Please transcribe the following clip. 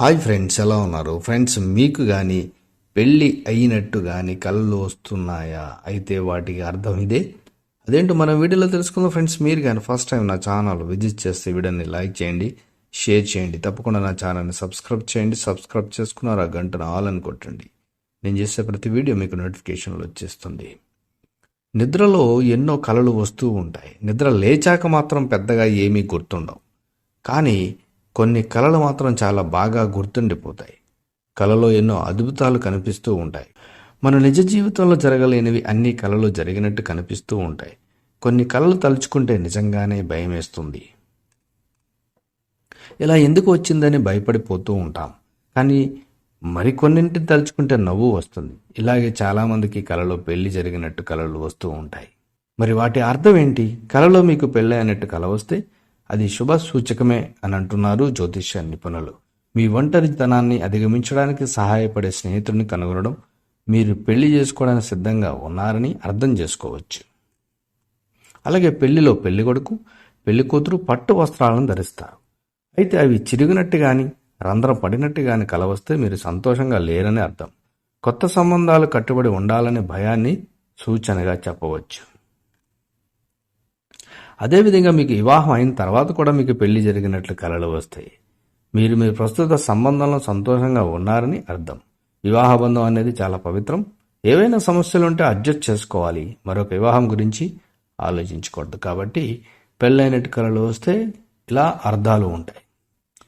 Hi friends ఎలా ఉన్నారు? Friends మీకు కానీ పెళ్ళి అయినట్టు కానీ కళ్ళు వస్తున్నాయా? అయితే వాటికి అర్థం ఇదే. అదేంటో మనం వీడియోలో తెలుసుకుందాం ఫ్రెండ్స్. మీరు కానీ ఫస్ట్ టైం నా ఛానల్ విజిట్ చేస్తే వీడియోని లైక్ చేయండి షేర్ చేయండి. తప్పకుండా నా ఛానల్ని సబ్స్క్రైబ్ చేయండి సబ్స్క్రైబ్ చేసుకున్నారు ఆ గంటను ఆల్ అని కొట్టండి. నేను చేసే ప్రతి వీడియో మీకు నోటిఫికేషన్లు వచ్చేస్తుంది. నిద్రలో ఎన్నో కళలు వస్తూ ఉంటాయి. నిద్ర లేచాక మాత్రం పెద్దగా ఏమీ గుర్తుండవు. కానీ కొన్ని కళలు మాత్రం చాలా బాగా గుర్తుండిపోతాయి. కళలో ఎన్నో అద్భుతాలు కనిపిస్తూ ఉంటాయి. మన నిజ జీవితంలో జరగలేనివి అన్ని కళలు జరిగినట్టు కనిపిస్తూ ఉంటాయి. కొన్ని కళలు తలుచుకుంటే నిజంగానే భయం వేస్తుంది ఇలా ఎందుకు వచ్చిందని భయపడిపోతూ ఉంటాం. కానీ మరికొన్నింటిని తలుచుకుంటే నవ్వు వస్తుంది. ఇలాగే చాలామందికి కళలో పెళ్ళి జరిగినట్టు కళలు వస్తూ ఉంటాయి. మరి వాటి అర్థం ఏంటి? కళలో మీకు పెళ్ళి అయినట్టు కళ వస్తే అది శుభ సూచకమే అని అంటున్నారు జ్యోతిష్య నిపుణులు. మీ ఒంటరితనాన్ని అధిగమించడానికి సహాయపడే స్నేహితుడిని కనుగొనడం మీరు పెళ్ళి చేసుకోవడానికి సిద్ధంగా ఉన్నారని అర్థం చేసుకోవచ్చు. అలాగే పెళ్ళిలో పెళ్ళి కొడుకు పెళ్ళి కూతురు పట్టు వస్త్రాలను ధరిస్తారు. అయితే అవి చిరిగినట్టు కానీ రంధ్రం పడినట్టు గాని కలవస్తే మీరు సంతోషంగా లేరని అర్థం. కొత్త సంబంధాలు కట్టుబడి ఉండాలనే భయాన్ని సూచనగా చెప్పవచ్చు. అదేవిధంగా మీకు వివాహం అయిన తర్వాత కూడా మీకు పెళ్ళి జరిగినట్లు కలలు వస్తాయి. మీరు మీ ప్రస్తుత సంబంధంలో సంతోషంగా ఉన్నారని అర్థం. వివాహ బంధం అనేది చాలా పవిత్రం. ఏవైనా సమస్యలు ఉంటే అడ్జస్ట్ చేసుకోవాలి. మరొక వివాహం గురించి ఆలోచించకూడదు. కాబట్టి పెళ్ళైనట్టు కళలు వస్తే ఇలా అర్థాలు ఉంటాయి.